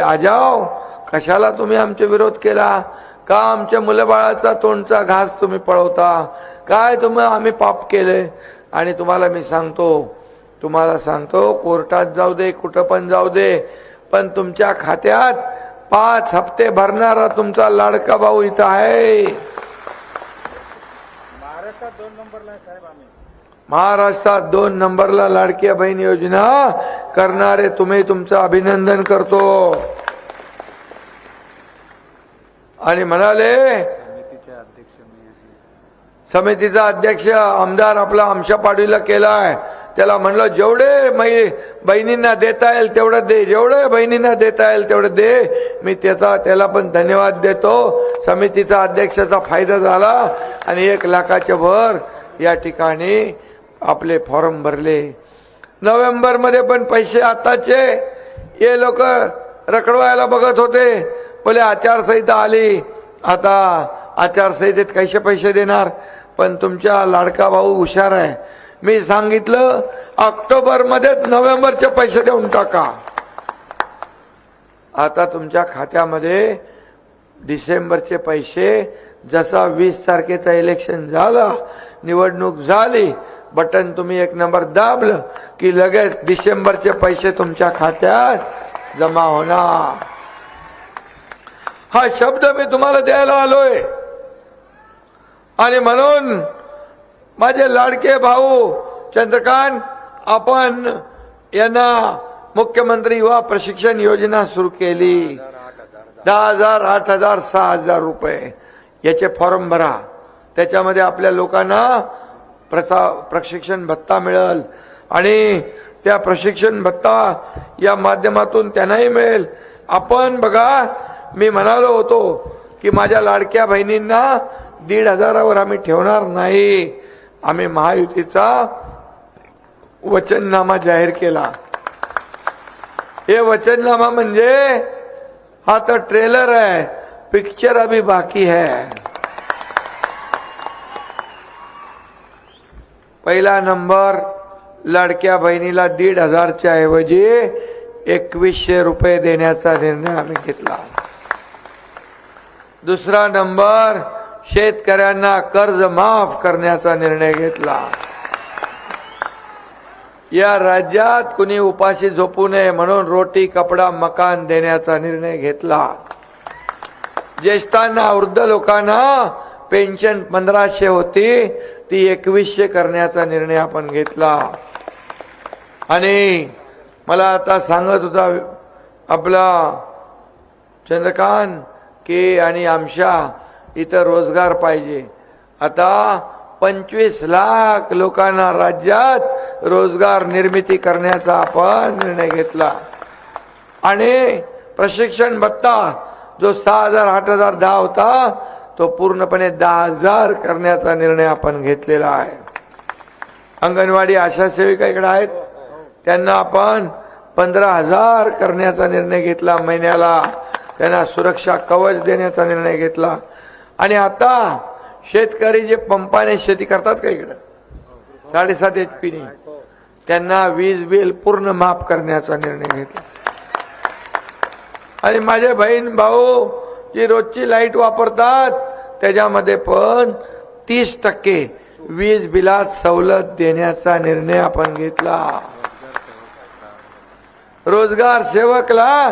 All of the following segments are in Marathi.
आजाव कशाला तुम्ही आमचे विरोध केला? का आमच्या मुलबाळाचा तोंडचा घास तुम्ही पळवता? काय तुम्ही आम्ही पाप केले? आणि तुम्हाला मी सांगतो तुम्हाला सांगतो कोर्टात जाऊ दे कुठं पण जाऊ दे पण तुमच्या खात्यात पाच हप्ते भरणारा तुमचा लाडका भाऊ इथं आहे. महाराष्ट्रात दोन नंबरला आहे महाराष्ट्रात दोन नंबरला लाडक्या बहीण योजना करणारे तुम्ही तुमचं अभिनंदन करतो. आणि म्हणाले समितीचे अध्यक्ष आमदार आपला आमशा पाडवीला केलाय. त्याला म्हणलं जेवढे मै बहिणींना देता येईल तेवढं दे जेवढे बहिणींना देता येईल तेवढं दे. मी त्याचा त्याला पण धन्यवाद देतो. समितीचा अध्यक्षाचा फायदा झाला आणि एक लाखाच्या वर या ठिकाणी आपले फॉर्म भरले. नोव्हेंबरमध्ये पण पैसे आताचे हे लोक रखडवायला बघत होते. बोले आचारसंहिता आली. आता आचारसंहितेत कसे पैसे देणार? पण तुमच्या लाडका भाऊ हुशार आहे. मी सांगितलं ऑक्टोबरमध्येच नोव्हेंबरचे पैसे देऊन टाका. आता तुमच्या खात्यामध्ये डिसेंबरचे पैसे जसा वीस तारखेचा इलेक्शन झाला निवडणूक झाली बटन तुम्ही एक नंबर दाबलं की लगेच डिसेंबरचे पैसे तुमच्या खात्यात जमा होणार. हा शब्द मी तुम्हाला द्यायला आलोय. आणि म्हणून माझे लाडके भाऊ चंद्रकांत आपण यांना मुख्यमंत्री युवा प्रशिक्षण योजना सुरू केली. दहा हजार आठ हजार सहा हजार रुपये. याचे फॉर्म भरा. त्याच्यामध्ये आपल्या लोकांना प्रसा प्रशिक्षण भत्ता मिळेल. आणि त्या प्रशिक्षण भत्ता या माध्यमातून त्यांनाही मिळेल. आपण बघा मी म्हणालो होतो की माझ्या लाडक्या बहिणींना दीड हजारावर आम्ही ठेवणार नाही. आम्ही महायुतीचा वचननामा जाहीर केला. हे वचननामा म्हणजे हा तर ट्रेलर आहे पिक्चर अभी बाकी है. पहिला नंबर लाडक्या बहिणीला दीड हजारच्या ऐवजी एकवीसशे रुपये देण्याचा निर्णय आम्ही घेतला. दुसरा नंबर शेतकऱ्यांना कर्ज माफ करण्याचा निर्णय घेतला. या राज्यात कुणी उपाशी झोपू नये म्हणून रोटी कपडा मकान देण्याचा निर्णय घेतला. ज्येष्ठांना वृद्ध लोकांना पेन्शन पंधराशे होती. ती एकवीसशे करण्याचा निर्णय आपण घेतला. आणि मला आता सांगत होता आपला चंद्रकांत के आणि आमशा इथं रोजगार पाहिजे. आता पंचवीस लाख लोकांना राज्यात रोजगार निर्मिती करण्याचा आपण निर्णय घेतला. आणि प्रशिक्षण भत्ता जो सहा हजार आठ हजार दहा होता तो पूर्णपणे दहा हजार करण्याचा निर्णय आपण घेतलेला आहे. अंगणवाडी आशा सेविका इकडे आहेत. त्यांना आपण पंधरा हजार करण्याचा निर्णय घेतला महिन्याला. त्यांना सुरक्षा कवच देण्याचा निर्णय घेतला. आणि आता शेतकरी जे पंपाने शेती करतात का इकडं? साडेसात एच पीने त्यांना वीज बिल पूर्ण माफ करण्याचा निर्णय घेतला. आणि माझे बहीण भाऊ जी रोजची लाइट वापरतात त्याच्यामध्ये पण तीस टक्के वीज बिलात सवलत देण्याचा निर्णय आपण घेतला. रोजगार सेवकला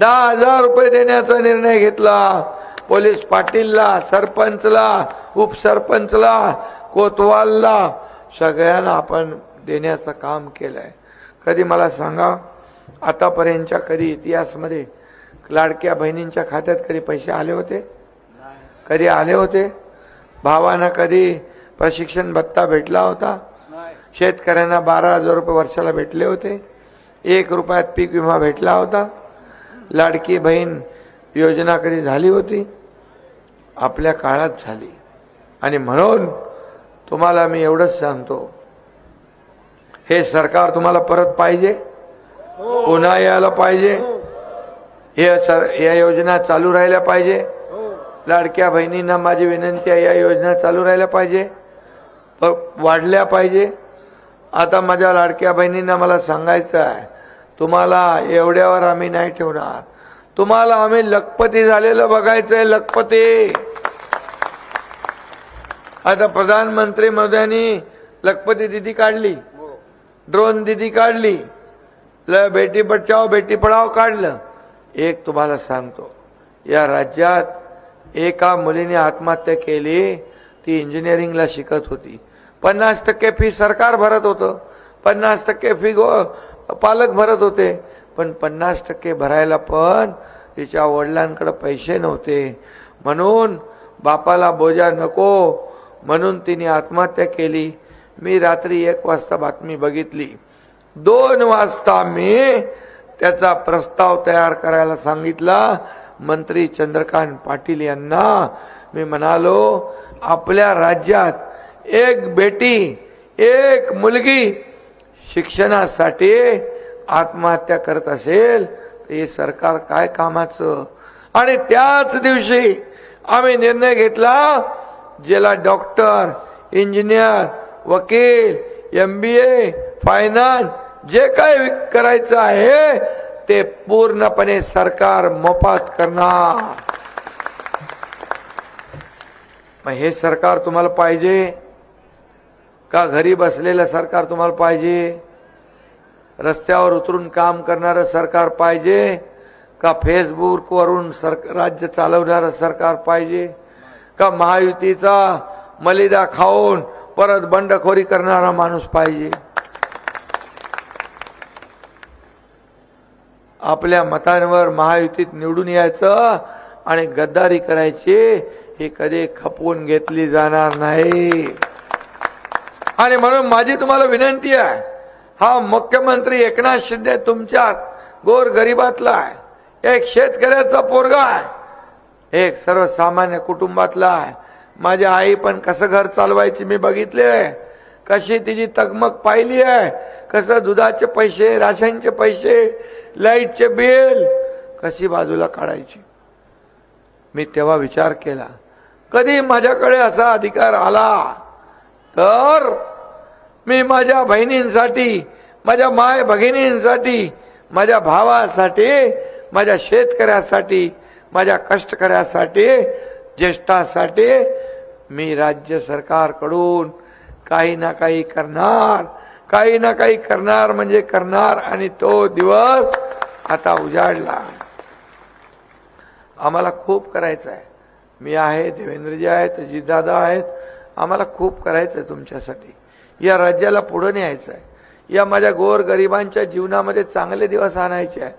दहा हजार रुपये देण्याचा निर्णय घेतला. पोलीस पाटीलला सरपंचला उपसरपंचला कोतवालला सगळ्यांना आपण देण्याचं काम केलंय. कधी मला सांगा आतापर्यंतच्या कधी इतिहासमध्ये लाडक्या बहिणींच्या खात्यात कधी पैसे आले होते? कधी आले होते? भावांना कधी प्रशिक्षण भत्ता भेटला होता? शेतकऱ्यांना बारा हजार रुपये वर्षाला भेटले होते. एक रुपयात पीक विमा भेटला होता. लाडकी बहीण योजना कधी झाली होती? आपल्या काळात झाली. आणि म्हणून तुम्हाला मी एवढंच सांगतो. हे सरकार तुम्हाला परत पाहिजे? पुन्हा यायला पाहिजे? हे. या योजना चालू राहिल्या पाहिजे. लाडक्या बहिणींना माझी विनंती आहे या योजना चालू राहिल्या पाहिजे. वाढल्या पाहिजे. आता माझ्या लाडक्या बहिणींना मला सांगायचं आहे तुम्हाला एवढ्यावर आम्ही नाही ठेवणार. तुम्हाला आम्ही लखपती झालेलं बघायचंय लखपती. आता प्रधानमंत्री महोदयांनी लखपती दिदी काढली ड्रोन दिदी काढली ल बेटी बचाव बेटी पढाव काढलं. एक तुम्हाला सांगतो. या राज्यात एका मुलीने आत्महत्या केली ती इंजिनिअरिंगला शिकत होती. पन्नास टक्के फी सरकार भरत होतं. पन्नास टक्के फी गो पालक भरत होते. पण पन्नास टक्के भरायला पण तिच्या वडिलांकडे पैसे नव्हते. म्हणून बापाला बोजा नको. म्हणून तिने आत्महत्या केली. मी रात्री एक वाजता बातमी बघितली. दोन वाजता मी त्याचा प्रस्ताव तयार करायला सांगितला. मंत्री चंद्रकांत पाटील यांना. मी म्हणालो आपल्या राज्यात एक बेटी एक मुलगी शिक्षणासाठी आत्महत्या करत असेल तर हे सरकार काय कामाचं? आणि त्याच दिवशी आम्ही निर्णय घेतला ज्याला डॉक्टर इंजिनियर वकील एम बी ए फायनान्स जे काय करायचं आहे ते पूर्णपणे सरकार मोफत करणार. मग हे सरकार तुम्हाला पाहिजे? का घरी बसलेलं सरकार तुम्हाला पाहिजे? रस्त्यावर उतरून काम करणारं सरकार पाहिजे? का फेसबुकवरून सर राज्य चालवणारं सरकार पाहिजे? का महायुतीचा मलिदा खाऊन परत बंडखोरी करणारा माणूस पाहिजे? आपल्या मतांवर महायुतीत निवडून यायचं आणि गद्दारी करायची ही कधी खपवून घेतली जाणार नाही. आणि म्हणून माझी तुम्हाला विनंती आहे हा मुख्यमंत्री एकनाथ शिंदे तुमच्यात गोर गरिबातला आहे एक शेतकऱ्याचा पोरगा आहे एक सर्वसामान्य कुटुंबातला आहे. माझी आई पण कसं घर चालवायची मी बघितले कशी तिची तगमग पाहिली आहे? कसं दुधाचे पैसे राशनचे पैसे लाईटचे बिल कशी बाजूला काढायची? मी तेव्हा विचार केला कधी माझ्याकडे असा अधिकार आला? तर मी माझ्या बहिणींसाठी माझ्या माय भगिनींसाठी माझ्या भावासाठी माझ्या शेतकऱ्यासाठी माझ्या कष्टकऱ्यासाठी ज्येष्ठासाठी मी राज्य सरकारकडून काही ना काही करणार. काही ना काही करणार म्हणजे करणार आणि तो दिवस आता उजाडला. आम्हाला खूप करायचं आहे मी आहे देवेंद्रजी आहेत अजितदादा आहेत. आम्हाला खूप करायचं आहे तुमच्यासाठी. या राज्याला पुढे न्यायचं आहे या माझ्या गोर गरिबांच्या जीवनामध्ये चांगले दिवस आणायचे आहे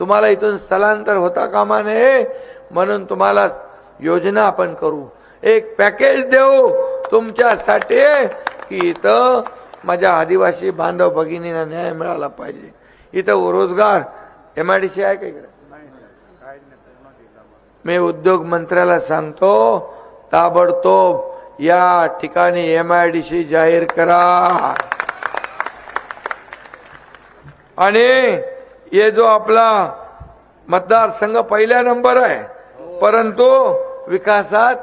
तुम्हाला इथून स्थलांतर होता कामा नये म्हणून तुम्हाला योजना आपण करू. एक पॅकेज देऊ तुमच्यासाठी. की इथं माझ्या आदिवासी बांधव भगिनींना न्याय मिळाला पाहिजे. इथं रोजगार एम आय डी सी आहे का इकडे? मी उद्योग मंत्र्याला सांगतो ताबडतोब या ठिकाणी एम आय डी सी जाहीर करा. आणि ये जो आपला मतदारसंघ पहिल्या नंबर आहे परंतु विकासात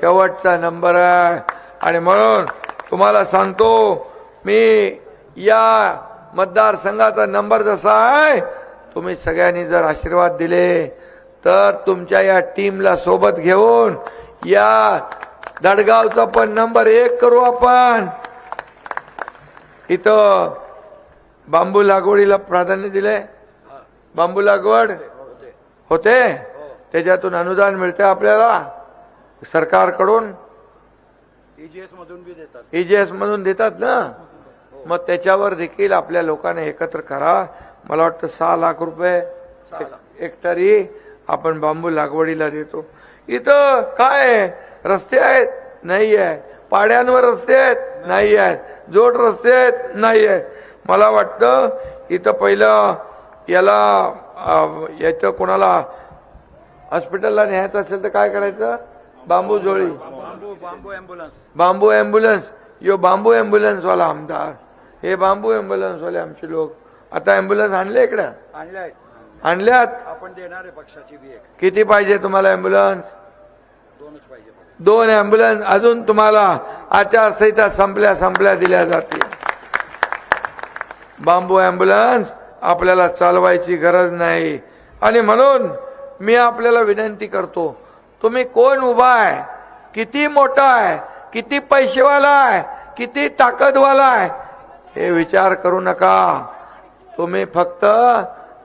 शेवटचा नंबर आहे. आणि म्हणून तुम्हाला सांगतो मी या मतदारसंघाचा नंबर जसा आहे तुम्ही सगळ्यांनी जर आशीर्वाद दिले तर तुमच्या या टीमला सोबत घेऊन या दडगावचा पण नंबर एक करू आपण. इथं बांबू लागवडीला प्राधान्य दिले बांबू लागवड होते. त्याच्यातून अनुदान मिळते आपल्याला सरकारकडून. ईजीएस मधून बी देतात. एजीएस मधून देतात ना? मग त्याच्यावर देखील आपल्या लोकांना एकत्र करा. मला वाटतं सहा लाख रुपये हेक्टरी आपण बांबू लागवडीला देतो. इथं काय? रस्ते आहेत? नाही आहे. पाड्यांवर रस्ते आहेत? नाही आहेत. जोड रस्ते आहेत? नाही आहेत. मला वाटतं इथं पहिलं याला याचं कोणाला हॉस्पिटलला न्यायचं असेल तर काय करायचं? बांबू जोळी. बांबू बांबू अँब्युलन्स बांबू ॲम्ब्युलन्स यो बांबू ॲम्ब्युलन्स वाला आमदार. हे बांबू ॲम्ब्युलन्स वाले आमचे लोक. आता ॲम्ब्युलन्स आणले इकडं? आणल्यात? आपण देणार आहे पक्षाची बी एक. किती पाहिजे तुम्हाला ॲम्ब्युलन्स दोनच पाहिजे फक्त. दोन ॲम्ब्युलन्स अजून तुम्हाला आचारसंहिता संपल्या संपल्या दिल्या जातील. बांबू ॲम्ब्युलन्स आपल्याला चालवायची गरज नाही. आणि म्हणून मी आपल्याला विनंती करतो तुम्ही कोण उभा आहे? किती मोठा आहे? किती पैसेवाला आहे? किती ताकदवाला आहे? हे विचार करू नका. तुम्ही फक्त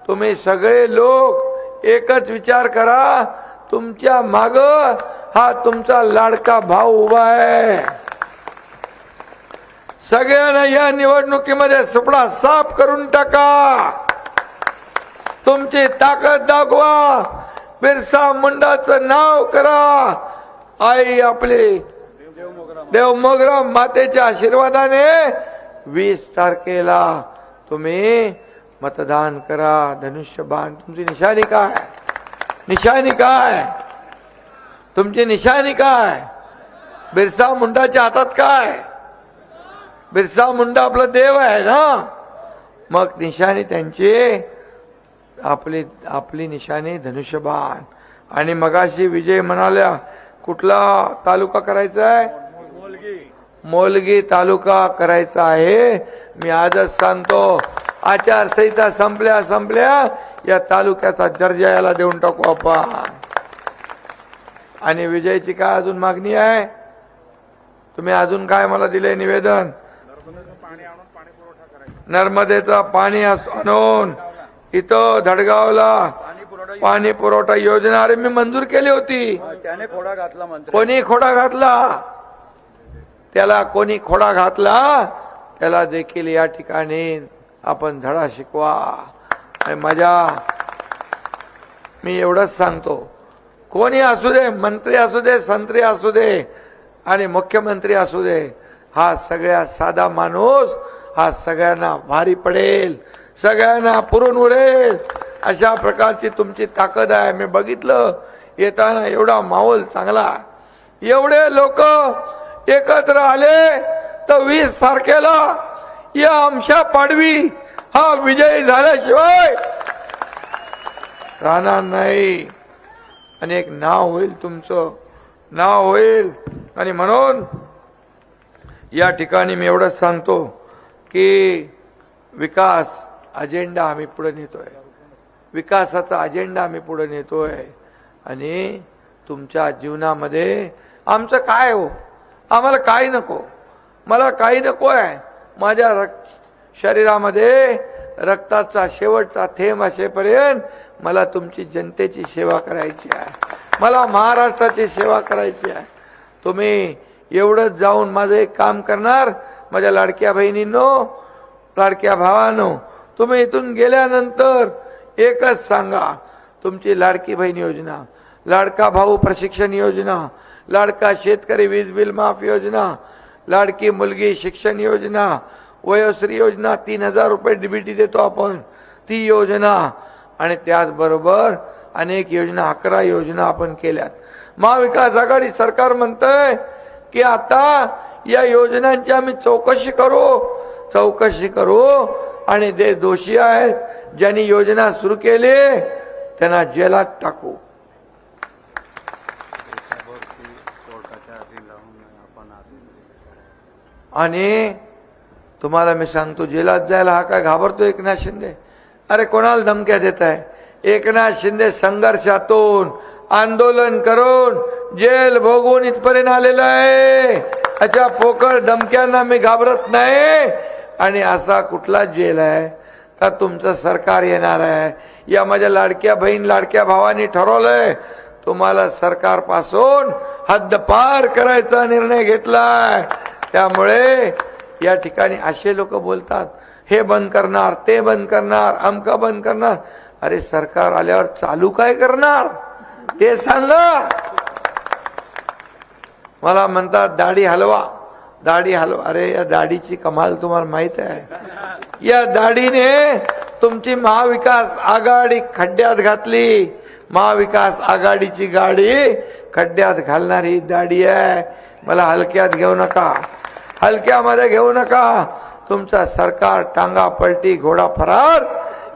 तुम्ही सगळे लोक एकच विचार करा. तुमच्या माग हा तुमचा लाडका भाऊ उभा आहे. सगळ्यांना या निवडणुकीमध्ये सुपडा साफ करून टाका. तुमची ताकद दाखवा. बिरसा मुंडाचं नाव करा. आई आपली देव मोगरा देव मोगरा मातेच्या आशीर्वादाने वीस तारखेला तुम्ही मतदान करा. धनुष्यबाण तुमची निशाणी काय? निशाणी काय? तुमची निशाणी काय? बिरसा मुंडाच्या हातात काय? बिरसा मुंडा आपला देव आहे ना? मग निशाणी त्यांची आपली आपली निशाने धनुष्यबाण. आणि मगाशी विजय म्हणाल्या कुठला तालुका करायचा आहे? मोलगी मोलगी तालुका करायचा आहे. मी आजच सांगतो आचारसंहिता संपल्या संपल्या या तालुक्याचा दर्जा याला देऊन टाकू आपण. आणि विजयची काय अजून मागणी आहे? तुम्ही अजून काय मला दिले निवेदन? नर्मदेचा पाणी अस- आणून इथं धडगावला पाणी पुरवठा योजना अरे मी मंजूर केली होती. त्याने खोडा घातला मंत्री. कोणी खोडा घातला? त्याला कोणी खोडा घातला? त्याला देखील या ठिकाणी आपण धडा शिकवा. आणि माझ्या मी एवढंच सांगतो. कोणी असू दे मंत्री असू दे संत्री असू दे आणि मुख्यमंत्री असू दे हा सगळ्यात साधा माणूस हा सगळ्यांना भारी पडेल. सगळ्यांना पुरून उरेल अशा प्रकारची तुमची ताकद आहे. मी बघितलं. येताना एवढा माहोल चांगला. एवढे लोक एकत्र आले तर वीस तारखेला या आमच्या पाडवी हा विजय झाल्याशिवाय राहणार नाही. आणि एक नाव होईल तुमचं. नाव होईल. आणि म्हणून या ठिकाणी मी एवढंच सांगतो की विकास अजेंडा आम्ही पुढे नेतोय. विकासाचा अजेंडा आम्ही पुढे नेतोय. आणि तुमच्या जीवनामध्ये आमचं काय हो? आम्हाला काही नको. मला काही नको आहे. माझ्या रक्त शरीरामध्ये रक्ताचा शेवटचा थेंब असेपर्यंत मला तुमची जनतेची सेवा करायची आहे. मला महाराष्ट्राची सेवा करायची आहे. तुम्ही एवढंच जाऊन माझं एक काम करणार. माझ्या लाडक्या बहिणींनो लाडक्या भावानो तुम्ही इथून गेल्यानंतर एकच सांगा. तुमची लाडकी बहीण योजना लाडका भाऊ प्रशिक्षण योजना लाडका शेतकरी वीज बिल माफ योजना लाडकी मुलगी शिक्षण योजना वयोश्री योजना तीन हजार रुपये डीबीटी देतो आपण. ती योजना आणि त्याचबरोबर अनेक योजना अकरा योजना आपण केल्यात. महाविकास आघाडी सरकार म्हणतंय की आता या योजनांची आम्ही चौकशी करू. चौकशी करू. आणि जे दोषी आहेत ज्यांनी योजना सुरू केली त्यांना जेलात टाकू. आणि तुम्हाला मी सांगतो जेलात जायला हा काय घाबरतो एकनाथ शिंदे? अरे कोणाला धमक्या देत आहे एकनाथ शिंदे संघर्षातून आंदोलन करून जेल भोगून इथपर्यंत आलेला आहे. अच्छा पोकळ धमक्यांना मी घाबरत नाही. आणि असा कुठला जेल आहे का तुमचं सरकार येणार आहे? या माझ्या लाडक्या बहीण लाडक्या भावानी ठरवलंय. तुम्हाला सरकारपासून हद्दपार करायचा निर्णय घेतलाय. त्यामुळे या ठिकाणी असे लोक बोलतात हे बंद करणार ते बंद करणार अमका बंद करणार. अरे सरकार आल्यावर चालू काय करणार? ते सांगा. मला म्हणतात दाढी हलवा. दाढी हलवा. अरे या दाढीची कमाल तुम्हाला माहीत आहे. या दाढीने तुमची महाविकास आघाडी खड्ड्यात घातली. महाविकास आघाडीची गाडी खड्ड्यात घालणारी दाढी आहे. मला हलक्यात घेऊ नका. हलक्यामध्ये घेऊ नका. तुमचा सरकार टांगा पलटी घोडा फरार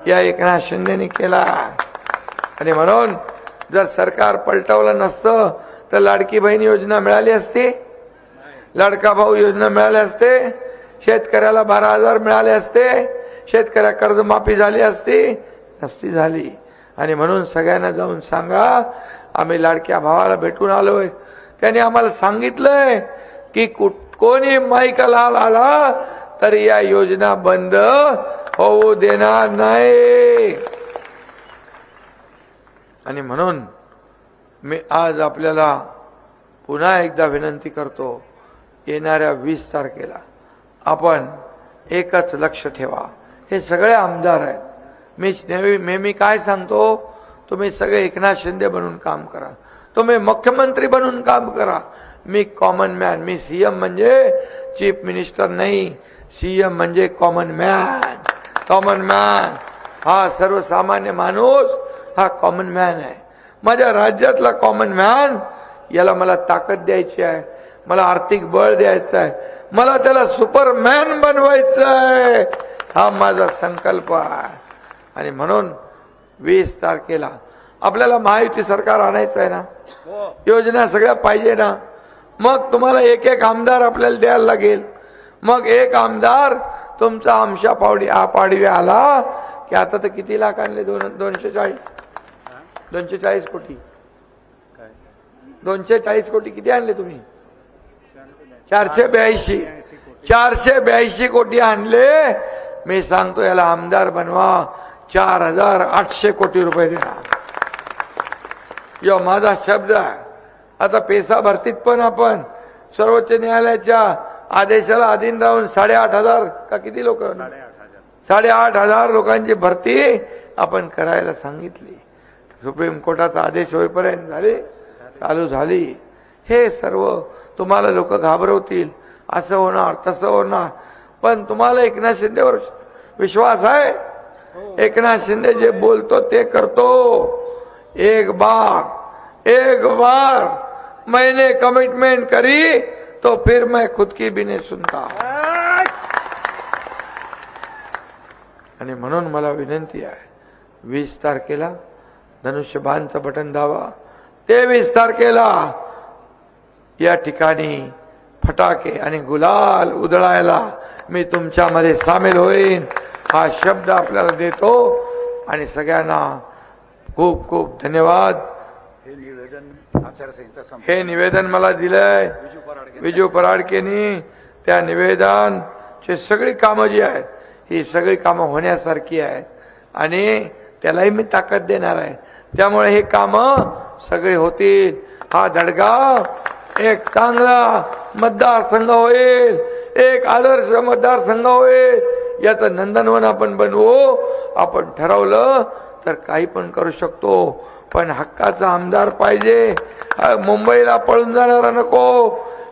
या एकनाथ शिंदेनी केला. आणि म्हणून जर सरकार पलटवलं नसतं तर लाडकी बहीण योजना मिळाली असती. लाडका भाऊ योजना मिळाली असते शेतकऱ्याला बारा हजार मिळाले असते शेतकऱ्या कर्जमाफी झाली असती नसती झाली. आणि म्हणून सगळ्यांना जाऊन सांगा आम्ही लाडक्या भावाला भेटून आलोय. त्याने आम्हाला सांगितलंय की कुठ- कोणी माईका लाल आला तर या योजना बंद होऊ देणार नाही. आणि म्हणून मी आज आपल्याला पुन्हा एकदा विनंती करतो येणाऱ्या वीस तारखेला. आपण एकच लक्ष ठेवा. हे सगळे आमदार आहेत. मी नेहमी नेहमी काय सांगतो? तुम्ही सगळे एकनाथ शिंदे बनून काम करा. तुम्ही मुख्यमंत्री बनून काम करा. मी कॉमन मॅन मी सीएम म्हणजे चीफ मिनिस्टर नाही. सीएम म्हणजे कॉमन मॅन कॉमन मॅन हा सर्वसामान्य माणूस हा कॉमन मॅन आहे. माझ्या राज्यातला कॉमन मॅन याला मला ताकद द्यायची आहे. मला आर्थिक बळ द्यायचं आहे मला त्याला सुपरमॅन बनवायचं आहे हा माझा संकल्प आहे. आणि म्हणून वीस तारखेला आपल्याला महायुती सरकार आणायचं आहे ना? योजना सगळ्या पाहिजे ना? मग तुम्हाला एक एक आमदार आपल्याला द्यायला लागेल. मग एक आमदार तुमचा आमशा पावडी पाडवी आला की आता तर किती लाख आणले? दोन दोनशे चाळीस दोनशे चाळीस कोटी. काय दोनशे चाळीस कोटी किती आणले तुम्ही? चारशे ब्याऐंशी. चारशे ब्याऐंशी कोटी आणले. मी सांगतो याला आमदार बनवा. चार हजार आठशे कोटी रुपये देणार. यो माझा शब्द आहे. आता पेसा भरतीत पण आपण सर्वोच्च न्यायालयाच्या आदेशाला अधीन राहून साडेआठ हजार का किती लोक? साडेआठ हजार लोकांची भरती आपण करायला सांगितली. सुप्रीम कोर्टाचा आदेश होईपर्यंत झाले चालू झाली. हे सर्व तुम्हाला लोक घाबरवतील. असं होणार तसं होणार. पण तुम्हाला एकनाथ शिंदेवर विश्वास आहे? एकनाथ शिंदे जे बोलतो ते करतो. एक बार एक बार मैंने कमिटमेंट करी तो फिर मैं खुद की भी नहीं सुनता. आणि म्हणून मला विनंती आहे वीस तारखेला धनुष्यबाणचं बटन दावा तेवीस तारखेला या ठिकाणी फटाके आणि गुलाल उधळायला मी तुमच्यामध्ये सामील होईन. हा शब्द आपल्याला देतो आणि सगळ्यांना खूप खूप धन्यवाद. हे निवेदन आचारसंहिता हे निवेदन मला दिलंय विजू पराडके विजू पराडकेनी. त्या निवेदनची सगळी कामं जी आहेत ही सगळी कामं होण्यासारखी आहेत आणि त्यालाही मी ताकद देणार आहे. त्यामुळे हे कामं सगळे होतील. हा दडगाव एक चांगला मतदारसंघ होईल एक आदर्श मतदारसंघ होईल याचं नंदनवन आपण बनवू. आपण ठरवलं तर काही पण करू शकतो पण हक्काचा आमदार पाहिजे. मुंबईला पळून जाणारा नको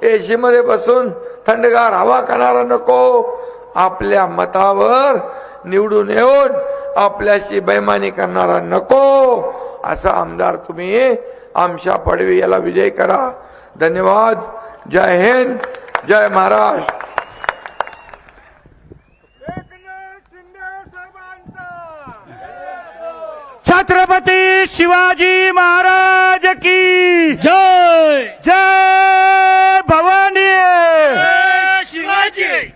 एशीमध्ये बसून थंडगार हवा करणारा नको. आपल्या मतावर निवडून येऊन आपल्याशी बैमानी करणारा नको असा आमदार तुम्ही आमशा पडवी याला विजय करा. धन्यवाद। जय हिंद जय महाराष्ट्र। छत्रपती शिवाजी महाराज की जय। जय भवानी। शिवाजी।